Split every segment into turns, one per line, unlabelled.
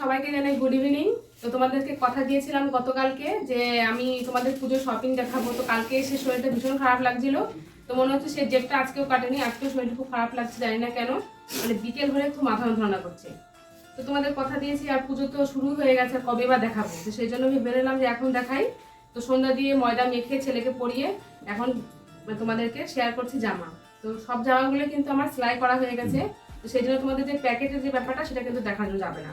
সবাইকে জানাই good evening তো তোমাদেরকে কথা দিয়েছিলাম গতকালকে যে আমি তোমাদের পুজো শপিং দেখাবো। তো কালকে এসে শরীরটা ভীষণ খারাপ লাগছিল। তো মনে হচ্ছে সে জেবটা আজকেও কাটেনি, আজকেও শরীরটা খুব খারাপ লাগছে, জানি না কেন। মানে বিকেল হলে খুব মাথা যন্ত্রণা করছে। তো তোমাদের কথা দিয়েছি, আর পুজো তো শুরু হয়ে গেছে কবে বা দেখাবো? তো সেই জন্য আমি বেরোলাম যে এখন দেখাই। তো সন্ধ্যা দিয়ে ময়দা মেখে ছেলেকে পরিয়ে এখন তোমাদেরকে শেয়ার করছি জামা। তো সব জামাগুলো কিন্তু আমার সেলাই করা হয়ে গেছে। তো সেই জন্য তোমাদের যে প্যাকেটের যে ব্যাপারটা, সেটা কিন্তু দেখানো যাবে না।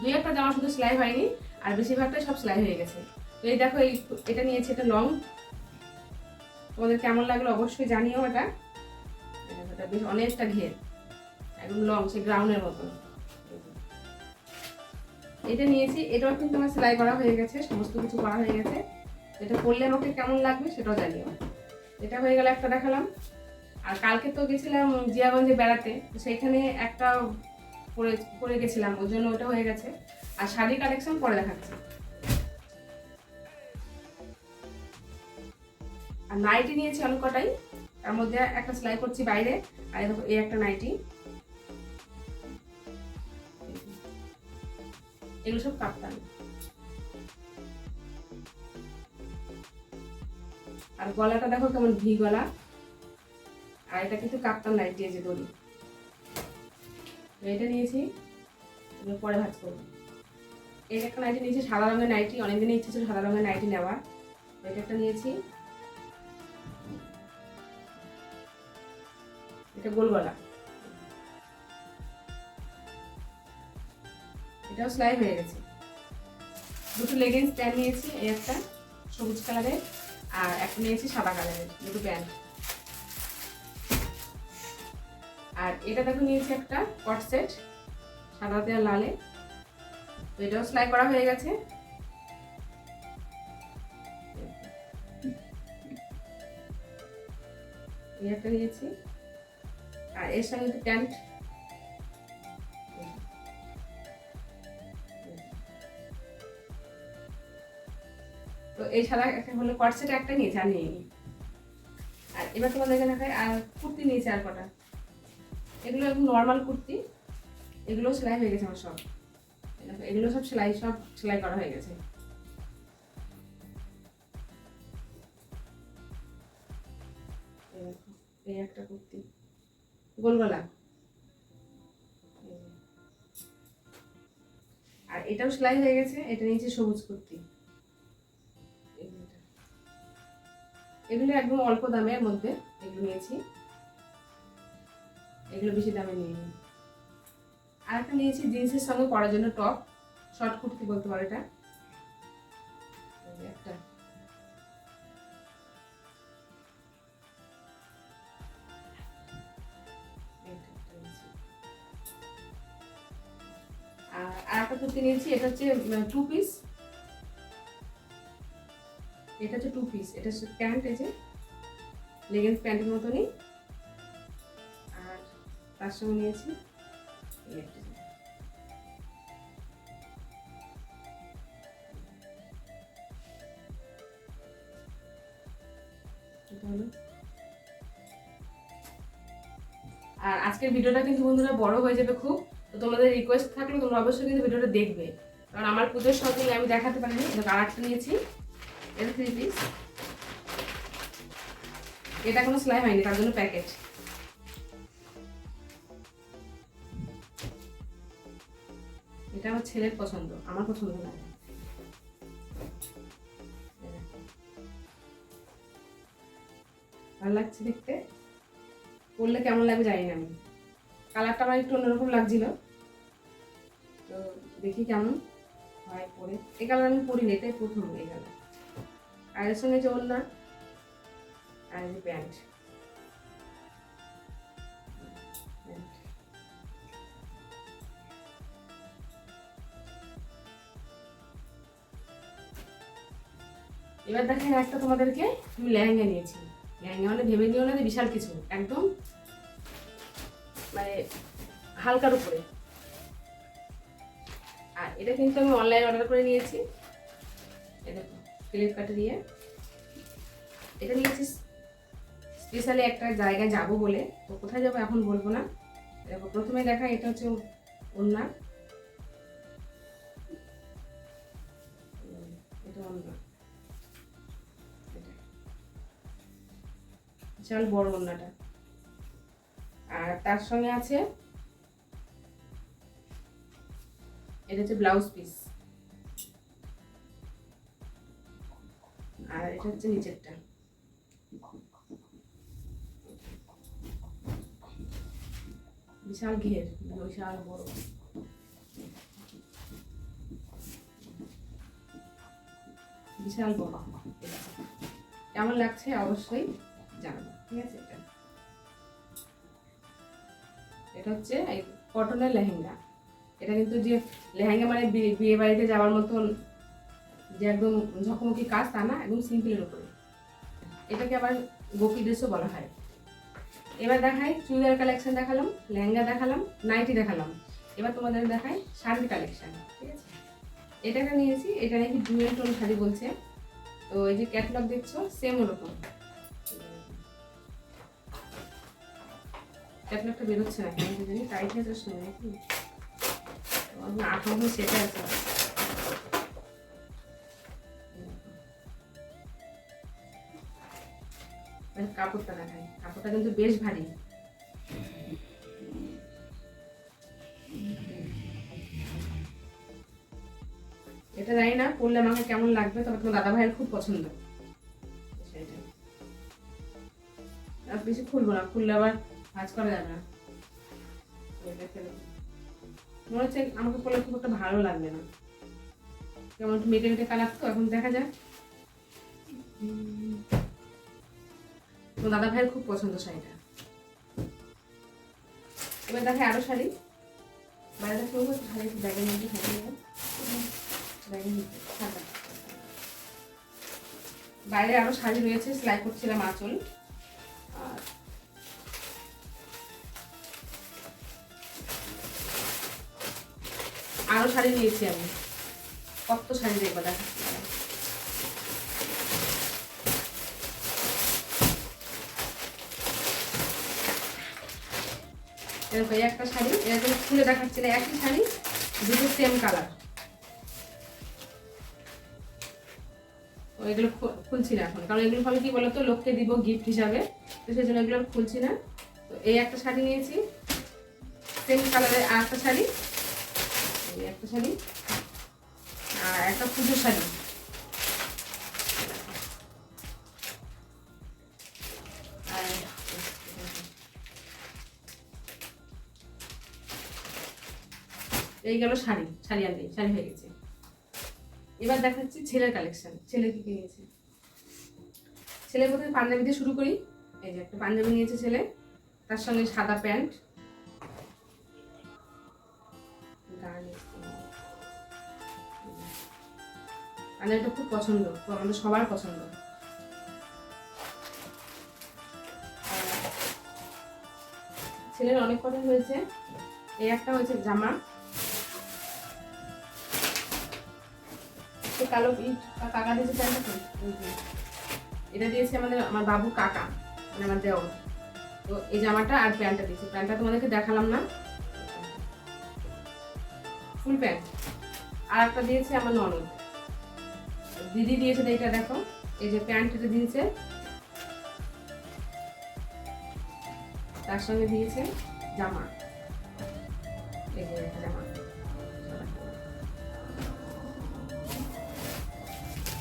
দুই একটা জামা শুধু সেলাই হয়নি, আর বেশিরভাগটাই সব সেলাই হয়ে গেছে। তো এই দেখো, এই এটা নিয়েছে এটা লং। তোমাদের কেমন লাগল অবশ্যই জানিও এটা। এটা বেশ অনেকটা ঘের, একদম লং সে গ্রাউন্ডের মতন এটা নিয়েছি, এটাও কিন্তু আমার সেলাই করা হয়ে গেছে, সমস্ত কিছু করা হয়ে গেছে। এটা পরলে আমাকে কেমন লাগবে সেটাও জানিও। এটা হয়ে গেল একটা দেখালাম। আর কালকে তো গেছিলাম জিয়াগঞ্জে বেড়াতে সেইখানে একটা পরে পরে গেছিলাম, ওই জন্য ওটা হয়ে গেছে। আর শাড়ি কালেকশন পরে দেখাচ্ছি। আর নাইটি নিয়েছি অনেক কটাই। তার মধ্যে একটা সেলাই করছি বাইরে, আর দেখো, এই একটা নাইটি এগুলো সব কাপ্তান। আর গলাটা দেখো কেমন ভি গলা। আর এটা কিন্তু কাপ্তান নাইটি এই যে দড়ি। এটা নিয়েছি পরে ভাজ করব। এই একটা নাইটি নিয়েছি, সাদা রঙের নাইটি অনেকদিনই ইচ্ছে ছিল সাদা রঙের নাইটি নেওয়া এটা একটা নিয়েছি। এটা গোল গলা এটাও সেলাই হয়ে গেছে। দুটো লেগিংস প্যান্ট নিয়েছি, এই একটা সবুজ কালারের আর একটা নিয়েছি সাদা কালারের দুটো প্যান্ট আর এটা দেখো নিয়েছি একটা কট সেট সাদাতে আর লালে। তো এটাও সেলাই করা হয়ে গেছে। একটা নিয়েছি। আর এর সঙ্গে একটু প্যান্ট। তো সাদা একটা হলো কট সেট, একটা নিয়েছি, আর নিয়ে আর এবার তোমাদেরকে দেখায়, আর কুর্তি নিয়েছি আর কটা। এগুলো একদম নর্মাল কুর্তি এগুলো সেলাই হয়ে গেছে আমার সব। এগুলো সব সেলাই সব সেলাই করা হয়ে গেছে। এই একটা কুর্তি। গোল গলা এই যে। আর এটাও সেলাই হয়ে গেছে, এটা নিয়েছে সবুজ কুর্তি। এগুলো একদম অল্প দামের মধ্যে এগুলো নিয়েছি। এগুলো বেশি দামে নিইনি আর একটা নিয়েছি জিন্সের সঙ্গে পরার জন্য টপ, শর্ট কুর্তি বলতে পারো এটা। একটা। আর একটা কুর্তি নিয়েছি, এটা হচ্ছে টু পিস এটা হচ্ছে টু পিস এটা প্যান্ট, এই যে লেগিংস প্যান্টের মতনই। সঙ্গে নিয়েছি। আর আজকের ভিডিওটা কিন্তু বন্ধুরা বড় হয়ে যাবে খুব। তো তোমাদের রিকোয়েস্ট থাকলে তোমরা অবশ্যই কিন্তু ভিডিওটা দেখবে। কারণ আমার পুজোর শপিং আমি দেখাতে পারিনি আর একটা নিয়েছি। এটা থ্রি পিস এটা কোনো সেলাই হয়নি, তার জন্য প্যাকেট এটা আমার ছেলের পছন্দ, আমার পছন্দ না। ভালো লাগছে দেখতে। পরলে কেমন লাগবে জানি না আমি। কালারটা আমার একটু অন্যরকম লাগছিল। তো দেখি কেমন হয় পরে। এই কালার আমি পরিনি, এটাই প্রথম এই কালার। আর এর সঙ্গে যে না আর প্যান্ট। এবার দেখেন একটা তোমাদেরকে আমি লেহেঙ্গা নিয়েছি। লেহেঙ্গা মানে ভেবে নিও না যে বিশাল কিছু, একদম মানে হালকার উপরে। আর এটা কিন্তু আমি অনলাইন অর্ডার করে নিয়েছি। ফ্লিপকার্টে দিয়ে এটা নিয়েছি স্পেশালি একটা জায়গায় যাব বলে। তো কোথায় যাব এখন বলব না। দেখো, প্রথমে দেখা, এটা হচ্ছে অন্য এটা অন্য বিশাল বড় ওড়নাটা। আর তার সঙ্গে আছে, এটা হচ্ছে ব্লাউজ পিস। আর এটা হচ্ছে নিচেরটা। বিশাল ঘের, বিশাল বড়। বিশাল বড়। কেমন লাগছে? অবশ্যই জানাব, ঠিক আছে? এটা এটা হচ্ছে কটনের লেহেঙ্গা। এটা কিন্তু যে লেহেঙ্গা মানে বিয়ে বাড়িতে যাওয়ার মতন যে একদম ঝকমকি কাজ তা না, একদম সিম্পলের উপরে। এটাকে আবার গোপী ড্রেসও বলা হয়। এবার দেখাই চুড়িদার কালেকশন দেখালাম, লেহেঙ্গা দেখালাম, নাইটি দেখালাম। এবার তোমাদের দেখাই শাড়ির কালেকশন ঠিক আছে? এটা একটা নিয়েছি, এটা নাকি ডুয়েল টোন শাড়ি বলছে। তো এই যে ক্যাটলগ দেখছ সেম ওরকম। ক্যাটলগটা বেরোচ্ছে না কেন জানি টাইট হয়ে যাচ্ছে না নাকি আঠারো সেটা আছে। কাপড়টা দেখাই, কাপড়টা কিন্তু বেশ ভারী। এটা জানি না, পরলে আমাকে কেমন লাগবে, তবে তোমার দাদা ভাইয়ের খুব পছন্দ। বেশি খুলবো না, খুললে আবার কাজ করা যাবে না। মনে হচ্ছে আমাকে পরলে খুব একটা ভালো লাগবে না। কেমন একটু মেটে মেটে কালার তো, এখন দেখা যায় তো দাদা ভাইয়ের খুব পছন্দ শাড়িটা। এবার দেখে আরও শাড়ি। বাইরে করছে শাড়ি ব্যাগের মধ্যে ব্যাগের মধ্যে বাইরে আরও শাড়ি রয়েছে, সেলাই করছিলাম আঁচল। আরও শাড়ি নিয়েছি আমি। কত শাড়ি দেখব দেখা। একটা শাড়ি, এরকম খুলে দেখাচ্ছি না, একই শাড়ি, দুটো সেম কালার এগুলো খুলছি না এখন। কারণ এগুলো ফলে কি বলতো, লোককে দিব গিফট হিসাবে। তো সেই জন্য এগুলো খুলছি না। তো এই একটা শাড়ি নিয়েছি সেম কালারের আর একটা শাড়ি। এই একটা শাড়ি আর একটা পুজোর শাড়ি। এই গেল শাড়ি শাড়ি আর নেই শাড়ি হয়ে গেছে। এবার দেখাচ্ছি ছেলের কালেকশন ছেলে কি কি নিয়েছে ছেলে প্রথমে পাঞ্জাবি দিয়ে শুরু করি। এই যে একটা পাঞ্জাবি নিয়েছে ছেলে, তার সঙ্গে সাদা প্যান্ট পাঞ্জাবিটা খুব পছন্দ আমাদের সবার পছন্দ। ছেলের অনেক কথা হয়েছে? এই একটা হয়েছে জামা। কালো কাকা দিয়েছে এটা দিয়েছে আমাদের, আমার বাবু কাকা মানে আমার দেওর। তো এই জামাটা আর প্যান্টটা দিয়েছে। প্যান্টটা তোমাদেরকে দেখালাম না। Full pant. আর একটা দিয়েছে আমার ননদ। দিদি দিয়েছে এইটা দেখো, এই যে প্যান্ট এটা দিয়েছে। তার সঙ্গে দিয়েছে জামা। এই যে জামা।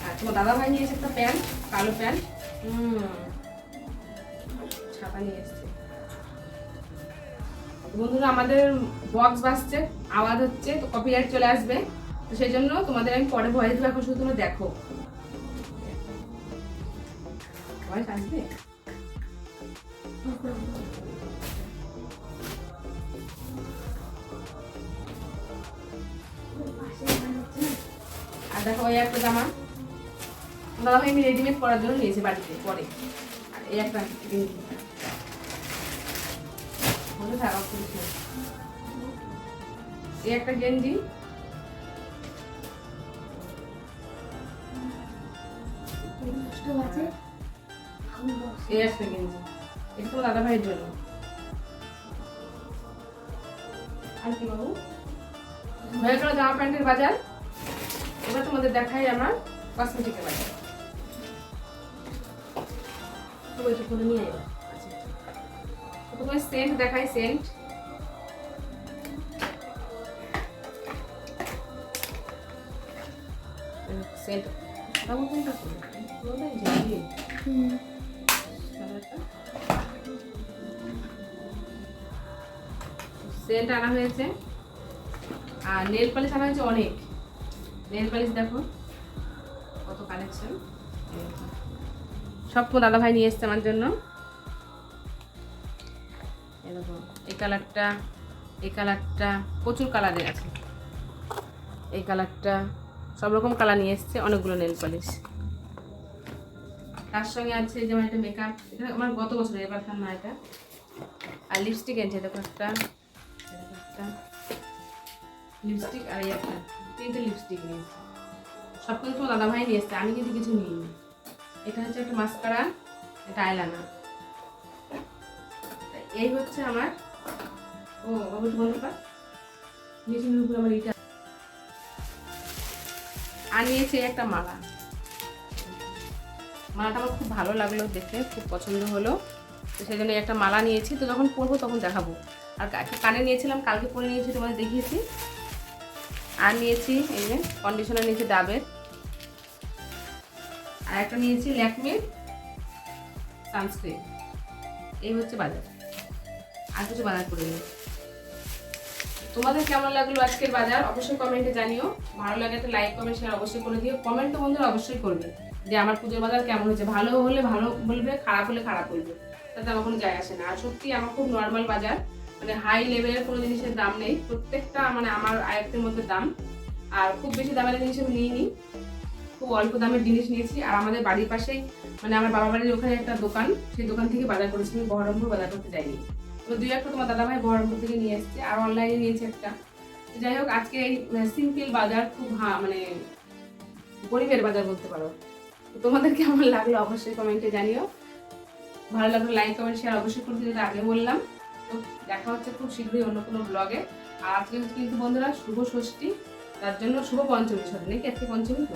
আর তোমার দাদা ভাই নিয়েছে একটা প্যান্ট, কালো প্যান্ট। হুম। ছাপা নিয়ে এসছে। বন্ধুরা, আমাদের বক্স বাজছে, আওয়াজ হচ্ছে, তো কপিরাইট চলে আসবে। সেই জন্য তোমাদের আমি পরে ভয়েস দেবো এখন শুধু তোমরা দেখো। আসবে আর দেখো ওই একটা জামা। দাদা ভাই, আমি রেডিমেড পরার জন্য নিয়েছি বাড়িতে, পরে। আর এই একটা গেঞ্জি। এই একটা গেঞ্জি। এই একটা দাদা ভাইয়ের জন্য। আর কি বাবু হয়ে গেল জামা প্যান্টের বাজার। এবার তোমাদের দেখাই আমার কসমেটিকের বাজার। এবার প্রথমে সেন্ট দেখাই সেন্ট সেন্ট সেন্ট আনা হয়েছে। আর নেল পালিশ আনা হয়েছে অনেক। নেল পালিশ দেখো, কত কালেকশন সব দাদা ভাই নিয়ে এসছে আমার জন্য। দেখো, এই কালারটা এই কালারটা প্রচুর কালারের আছে। এই কালারটা সব রকম কালার নিয়ে এসছে, অনেকগুলো নেল পালিশ। তার সঙ্গে আছে যেমন একটা মেকআপ এটা আমার গত বছর এবার না এটা? আর লিপস্টিক এনেছে, দেখো একটা লিপস্টিক আর একটা, তিনটে লিপস্টিক নিয়েছে সব কিছু তোমার দাদা ভাই নিয়ে আমি কিন্তু কিছু নিইনি। এটা হচ্ছে একটা মাস্কারা এটা আইলানা এই হচ্ছে আমার, ও, বাবু একটু বন্ধ কর উপরে আমার এটা। আর নিয়েছি একটা মালা। মালাটা আমার খুব ভালো লাগল দেখে খুব পছন্দ হলো। তো সেই জন্য একটা মালা নিয়েছি, তো যখন পরবো তখন দেখাবো। আর কানে নিয়েছিলাম, কালকে পরে নিয়েছি, তোমাদের দেখিয়েছি। আর নিয়েছি এই যে কন্ডিশনার নিয়েছি ডাবের। আর একটা নিয়েছি ল্যাকমির সানস্ক্রিন এই হচ্ছে বাজার। আর কিছু বাজার করে নিই তোমাদের কেমন লাগল আজকের বাজার? অবশ্যই কমেন্টে জানিও। ভালো লাগে তো লাইক কমেন্ট শেয়ার অবশ্যই করে দিও। কমেন্ট তো বন্ধুরা অবশ্যই করবে। যে আমার পুজোর বাজার কেমন হয়েছে? ভালো হলে ভালো বলবে, খারাপ হলে খারাপ বলবে। তাতে আমার কোনো যায় আসে না। আর সত্যি আমার খুব নর্মাল বাজার। মানে হাই লেভেলের কোনো জিনিসের দাম নেই। প্রত্যেকটা মানে আমার আয়ত্তের মধ্যে দাম। আর খুব বেশি দামের জিনিস আমি নিইনি। খুব অল্প দামের জিনিস নিয়েছি। আর আমাদের বাড়ির পাশেই মানে আমার বাবা বাড়ির ওখানে একটা দোকান। সেই দোকান থেকে বাজার করেছি। আমি বহরমপুর বাজার করতে যাইনি। তো দুই একটা তোমার দাদাভাই বহরমপুর থেকে নিয়ে এসছে। আর অনলাইনে নিয়েছে একটা। যাই হোক, আজকে এই সিম্পল বাজার খুব হা- মানে গরিবের বাজার বলতে পারো। তোমাদের কেমন লাগল অবশ্যই কমেন্টে জানিও। ভালো লাগল লাইক, কমেন্ট শেয়ার অবশ্যই করতে যেটা আগে বললাম। তো দেখা হচ্ছে খুব শীঘ্রই অন্য কোনো ব্লগে আর আজকে কিন্তু বন্ধুরা শুভ ষষ্ঠী, তার জন্য শুভ পঞ্চমী, সরি, নাকি আজকে পঞ্চমী তো?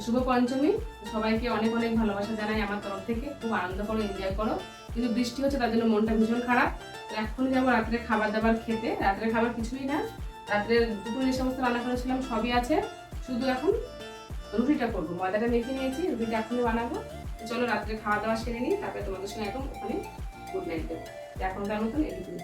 শুভ পঞ্চমী সবাইকে অনেক অনেক ভালোবাসা জানাই আমার তরফ থেকে। খুব আনন্দ করো এনজয় করো। কিন্তু বৃষ্টি হচ্ছে, তার জন্য মনটা ভীষণ খারাপ। তো এখন যাব রাত্রে খাবার দাবার খেতে। রাত্রে খাবার কিছুই না। রাত্রে দুপুরে যে সমস্ত রান্না করেছিলাম সবই আছে। শুধু এখন রুটিটা করব। ময়দাটা মেখে নিয়েছি, রুটিটা এখনই বানাবো। চলো রাত্রে খাওয়া দাওয়া সেরে নিই, তারপরে তোমাদের সঙ্গে এখন ওখানে গুড নাইট দেবো। এখন তার মতন এটুকুই